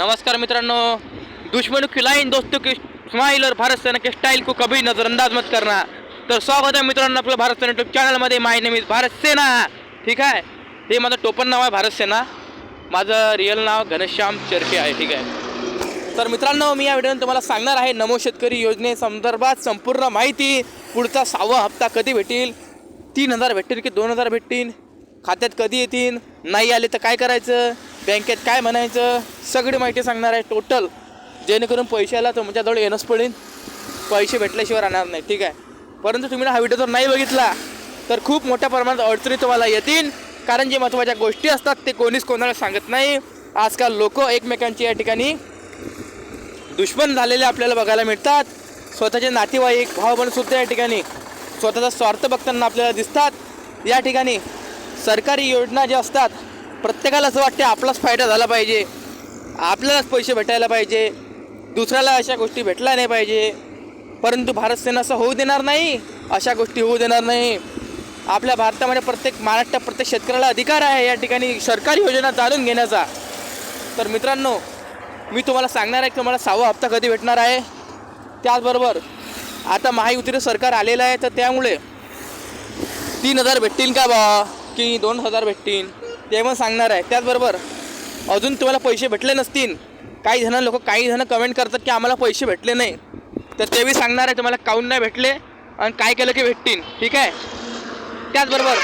नमस्कार मित्रांनो. दुश्मन खिलाइन दोस्तों की स्माइल और भारत सेना के स्टाइल को कभी नजरअंदाज मत करना. तर स्वागत आहे मित्रांनो आपलं भारत सेना यूट्यूब चॅनलमध्ये my name is Bharat Sena. ठीक आहे? हे माझं टोपण नाव आहे भारत सेना. माझं रिअल नाव घनश्याम चरके आहे. ठीक आहे? तर मित्रांनो मी या व्हिडिओने तुम्हाला सांगणार आहे नमो शेतकरी योजनेसंदर्भात संपूर्ण माहिती. पुढचा सहावा हप्ता कधी भेटेल? तीन हजार भेटतील की दोन हजार भेटतील? खात्यात कधी येतील? नाही आले तर काय करायचं? बँकेत काय म्हणायचं? सगळी माहिती सांगणार आहे टोटल जेणेकरून पैशाला तुमच्याजवळ येणंच पडेल. पैसे भेटल्याशिवाय राहणार नाही ठीक आहे? परंतु तुम्ही हा व्हिडिओ जर नाही बघितला तर खूप मोठ्या प्रमाणात अडचणी तुम्हाला येतील. कारण जे महत्त्वाच्या गोष्टी असतात ते कोणीच कोणाला सांगत नाही. आजकाल लोक एकमेकांची या ठिकाणी दुश्मन झालेले आपल्याला बघायला मिळतात. स्वतःचे नातेवाईक भाऊ सुद्धा या ठिकाणी स्वतःचा स्वार्थ बघताना आपल्याला दिसतात. या ठिकाणी सरकारी योजना ज्या असतात प्रत्येकाला असं वाटते आपलाच फायदा झाला पाहिजे. आपल्यालाच पैसे भेटायला पाहिजे. दुसऱ्याला अशा गोष्टी भेटल्या नाही पाहिजे. परंतु भारत सेना असं होऊ देणार नाही अशा गोष्टी होऊ देणार नाही. आपल्या भारतामध्ये प्रत्येक महाराष्ट्रात प्रत्येक शेतकऱ्याला अधिकार आहे या ठिकाणी सरकारी योजना जाणून घेण्याचा. तर मित्रांनो मी तुम्हाला सांगणार आहे की तुम्हाला सहावा हप्ता कधी भेटणार आहे? त्याचबरोबर आता महायुतीचं सरकार आलेलं आहे तर त्यामुळे तीन हजार भेटतील का बा? की दोन हजार भेटतील? ते पण सांगणार आहे. त्याचबरोबर अजून तुम्हाला पैसे भेटले नसतील काही जण लोक काही जण कमेंट करतात की आम्हाला पैसे भेटले नाही. तर ते बी सांगणार आहे तुम्हाला काऊन नाही भेटले आणि काय केलं की भेटतील. ठीक आहे? त्याचबरोबर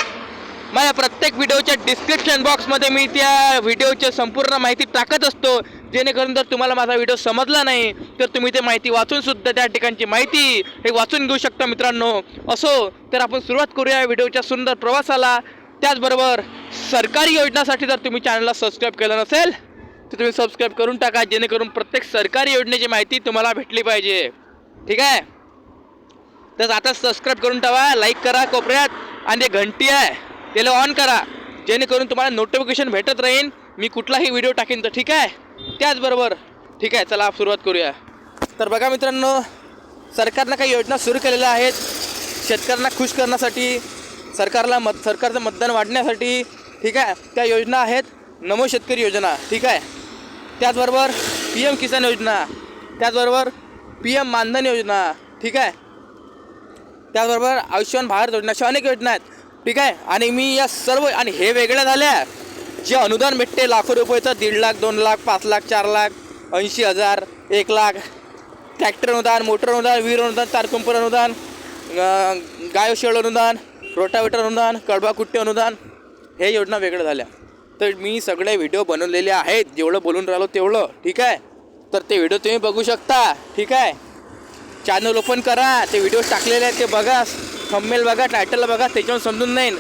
माझ्या प्रत्येक व्हिडिओच्या डिस्क्रिप्शन बॉक्समध्ये मी त्या व्हिडिओची संपूर्ण माहिती टाकत असतो. जेणेकरून जर तुम्हाला माझा व्हिडिओ समजला नाही तर तुम्ही ते माहिती वाचूनसुद्धा त्या ठिकाणची माहिती हे वाचून घेऊ शकता मित्रांनो. असो तर आपण सुरुवात करूया व्हिडिओच्या सुंदर प्रवासाला. त्याचबरोबर सरकारी योजनासाठी जर तुम्ही चॅनलला सबस्क्राईब केलं नसेल तर तुम्ही सबस्क्राईब करून टाका जेणेकरून प्रत्येक सरकारी योजनेची माहिती तुम्हाला भेटली पाहिजे. ठीक आहे? तर आता सबस्क्राईब करून ठेवा लाईक करा कोपऱ्यात आणि ते घंटी आहे त्याला ऑन करा. जेणेकरून तुम्हाला नोटिफिकेशन भेटत राहीन मी कुठलाही व्हिडिओ टाकेन तर ठीक आहे? त्याचबरोबर ठीक आहे चला सुरुवात करूया. तर बघा मित्रांनो सरकारनं काही योजना सुरू केलेल्या आहेत. शेतकऱ्यांना खुश करण्यासाठी सरकारला मत सरकारचं मतदान वाढण्यासाठी ठीक आहे? त्या योजना आहेत. नमो शेतकरी योजना ठीक आहे? त्याचबरोबर पी एम किसान योजना त्याचबरोबर पी एम मानधन योजना ठीक आहे? त्याचबरोबर आयुष्यमान भारत योजना अशा अनेक योजना आहेत. ठीक आहे? आणि मी या सर्व आणि हे वेगळ्या झाल्या. जे अनुदान भेटते लाखो रुपयेचं दीड लाख दोन लाख पाच लाख चार लाख ऐंशी हजार एक लाख. ट्रॅक्टर अनुदान मोटर अनुदान वीर अनुदान तारकुंपर अनुदान गाय शेळ अनुदान रोटावेटर अनुदान कडबा कुट्टे अनुदान हे योजना वेगळ्या झाल्या. तर मी सगळे व्हिडिओ बनवलेले आहेत. जेवढं बोलून राहिलो तेवढं. ठीक आहे? तर ते व्हिडिओ तुम्ही बघू शकता. ठीक आहे? चॅनल ओपन करा. ते व्हिडिओ टाकलेले आहेत ते बघा. थंबमेल बघा टायटल बघा. त्याच्यावर समजून नाही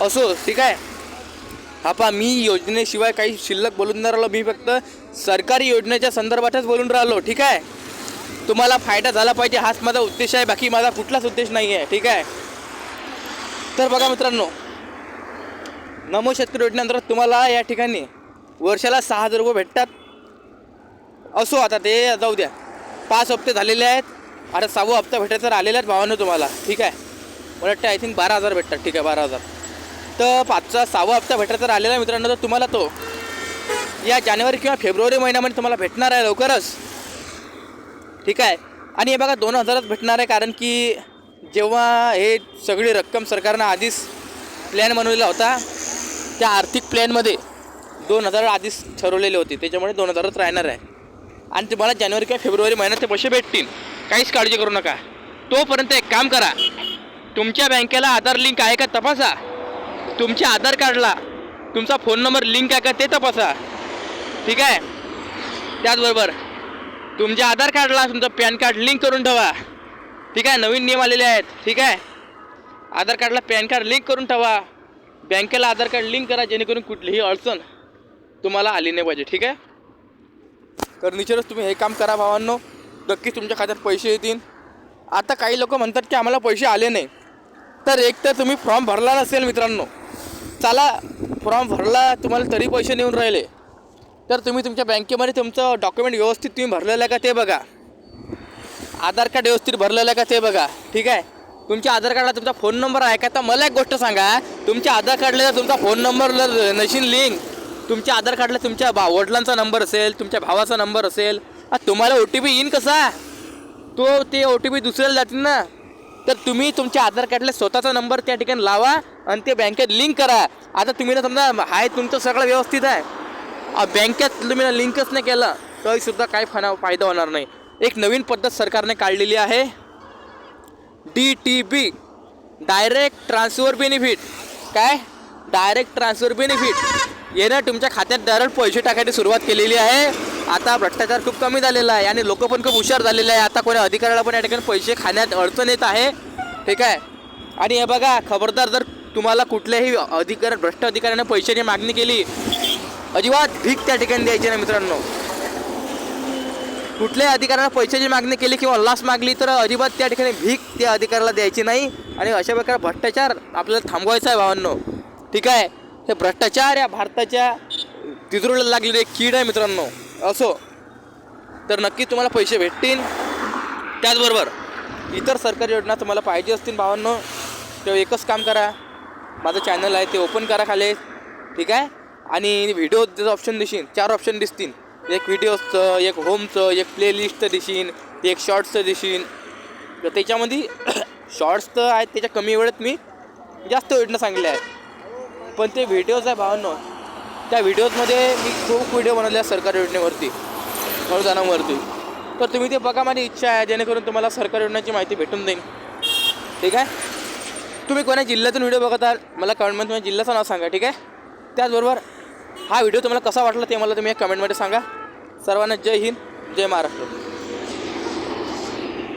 असो. ठीक आहे? हा पा मी योजनेशिवाय काही शिल्लक बोलून नाही राहिलो. मी फक्त सरकारी योजनेच्या संदर्भातच बोलून राहिलो. ठीक आहे? तुम्हाला फायदा झाला पाहिजे. हाच माझा उद्देश आहे. बाकी माझा कुठलाच उद्देश नाही आहे ठीक आहे? तर बघा मित्रांनो नमो शेतकरी योजनेअंतर्गत तुम्हाला या ठिकाणी वर्षाला सहा हजार रुपये भेटतात. असो आता ते जाऊ द्या. पाच हप्ते झालेले आहेत. आता सहावा हप्ता भेटायचा तर आलेला आहेत भावानं तुम्हाला. ठीक आहे? मला वाटतं आय थिंक बारा हजार भेटतात. ठीक आहे बारा हजार. तर पाचचा सहावा हप्ता भेटायचा तर आलेला आहे मित्रांनो तर तुम्हाला तो या जानेवारी किंवा फेब्रुवारी महिन्यामध्ये तुम्हाला भेटणार आहे लवकरच. ठीक आहे? आणि हे बघा दोन हजारच भेटणार आहे कारण की जेव्हा हे सगळी रक्कम सरकारनं आधीच प्लॅन बनवलेला होता. त्या आर्थिक प्लॅनमध्ये दोन हजार आधीच ठरवलेले होते. त्याच्यामुळे दोन हजारच राहणार आहे. आणि तुम्हाला जानेवारी किंवा फेब्रुवारी महिन्यात ते पैसे भेटतील. काहीच काळजी करू नका. तोपर्यंत एक काम करा. तुमच्या बँकेला आधार लिंक आहे का तपासा. तुमच्या आधार कार्डला तुमचा फोन नंबर लिंक आहे का ते तपासा. ठीक आहे? त्याचबरोबर तुमच्या आधार कार्डला तुमचं पॅन कार्ड लिंक करून ठेवा. ठीक आहे? नवीन नियम आलेले आहेत. ठीक आहे? आधार कार्डला पॅन कार्ड लिंक करून ठेवा. बँकेला आधार कार्ड लिंक करा जेणेकरून कुठलीही अडचण तुम्हाला आली नाही पाहिजे ठीक आहे? तर निश्चितच तुम्ही हे काम करा भावांनो. नक्कीच तुमच्या खात्यात पैसे येतील. आता काही लोक म्हणतात की आम्हाला पैसे आले नाही. तर एक तर तुम्ही फॉर्म भरला नसेल मित्रांनो. चला फॉर्म भरला तुम्हाला तरी पैसे नेऊन राहिले. तर तुम्ही तुमच्या बँकेमध्ये तुमचं डॉक्युमेंट व्यवस्थित तुम्ही भरलेलं आहे का ते बघा. आधार कार्ड व्यवस्थित भरलेलं आहे का ते बघा ठीक आहे? तुमच्या आधार कार्डला तुमचा फोन नंबर आहे का? तर मला एक गोष्ट सांगा. तुमच्या आधार कार्डला जर तुमचा फोन नंबर नशीन लिंक. तुमच्या आधार कार्डला तुमच्या भा वडिलांचा नंबर असेल तुमच्या भावाचा नंबर असेल. तुम्हाला ओ टी पी येईन कसा? तो ते ओ टी पी दुसऱ्याला जातील ना. तर तुम्ही तुमच्या आधार कार्डला स्वतःचा नंबर त्या ठिकाणी लावा आणि ते बँकेत लिंक करा. आता तुम्ही ना समजा आहे तुमचं सगळं व्यवस्थित आहे. बँकेत तुम्ही ना लिंकच नाही केलं तरीसुद्धा काही फना फायदा होणार नाही. एक नवीन पद्धत सरकारने काढलेली आहे. D T B direct transfer benefit काय? डायरेक्ट ट्रान्सफर बेनिफिट येणं तुमच्या खात्यात डायरेक्ट पैसे टाकायची सुरुवात केलेली आहे. आता भ्रष्टाचार खूप कमी झालेला आहे आणि लोक पण खूप हुशार झालेले आहे. आता कोणी अधिकाऱ्याला पण या ठिकाणी पैसे खाण्यात अडचण येत आहे. ठीक आहे? आणि हे बघा खबरदार जर तुम्हाला कुठल्याही अधिकार भ्रष्ट अधिकाऱ्याने पैशाची मागणी केली अजिबात भीक त्या ठिकाणी द्यायची ना मित्रांनो. कुठल्याही अधिकाऱ्यांना पैशाची मागणी केली किंवा लाच मागली तर अजिबात त्या ठिकाणी भीक त्या अधिकाऱ्याला द्यायची नाही. आणि अशा प्रकारे भ्रष्टाचार आपल्याला थांबवायचा आहे भावांनो. ठीक आहे? हे भ्रष्टाचार या भारताच्या तिजोरीला लागलेले एक कीड आहे मित्रांनो. असो. तर नक्की तुम्हाला पैसे भेटतील. त्याचबरोबर इतर सरकारी योजना तुम्हाला पाहिजे असतील भावांनो तेव्हा एकच काम करा. माझं चॅनल आहे ते ओपन करा खाली. ठीक आहे? आणि व्हिडिओचं ऑप्शन दिसीन चार ऑप्शन दिसतील. एक व्हिडिओजचं एक होमचं एक प्लेलिस्टचं दिसीन एक शॉर्ट्सचं दिसीन तर त्याच्यामध्ये शॉर्ट्स तर आहेत त्याच्या कमी वेळेत मी जास्त योजना सांगल्या आहेत. पण ते व्हिडिओज आहे भावांनो. त्या व्हिडिओजमध्ये मी खूप व्हिडिओ बनवले आहेत सरकारी योजनेवरती अनुदानावरती. तर तुम्ही ते बघा माझी इच्छा आहे जेणेकरून तुम्हाला सरकारी योजनेची माहिती भेटून जाईल. ठीक आहे? तुम्ही कोणा जिल्ह्यातून व्हिडिओ बघत आहात मला कमेंटमध्ये तुम्ही जिल्ह्याचं नाव सांगा ठीक आहे? त्याचबरोबर हा व्हिडिओ तुम्हाला कसा वाटला ते मला तुम्ही कमेंटमध्ये सांगा. सर्वांना जय हिंद जय महाराष्ट्र.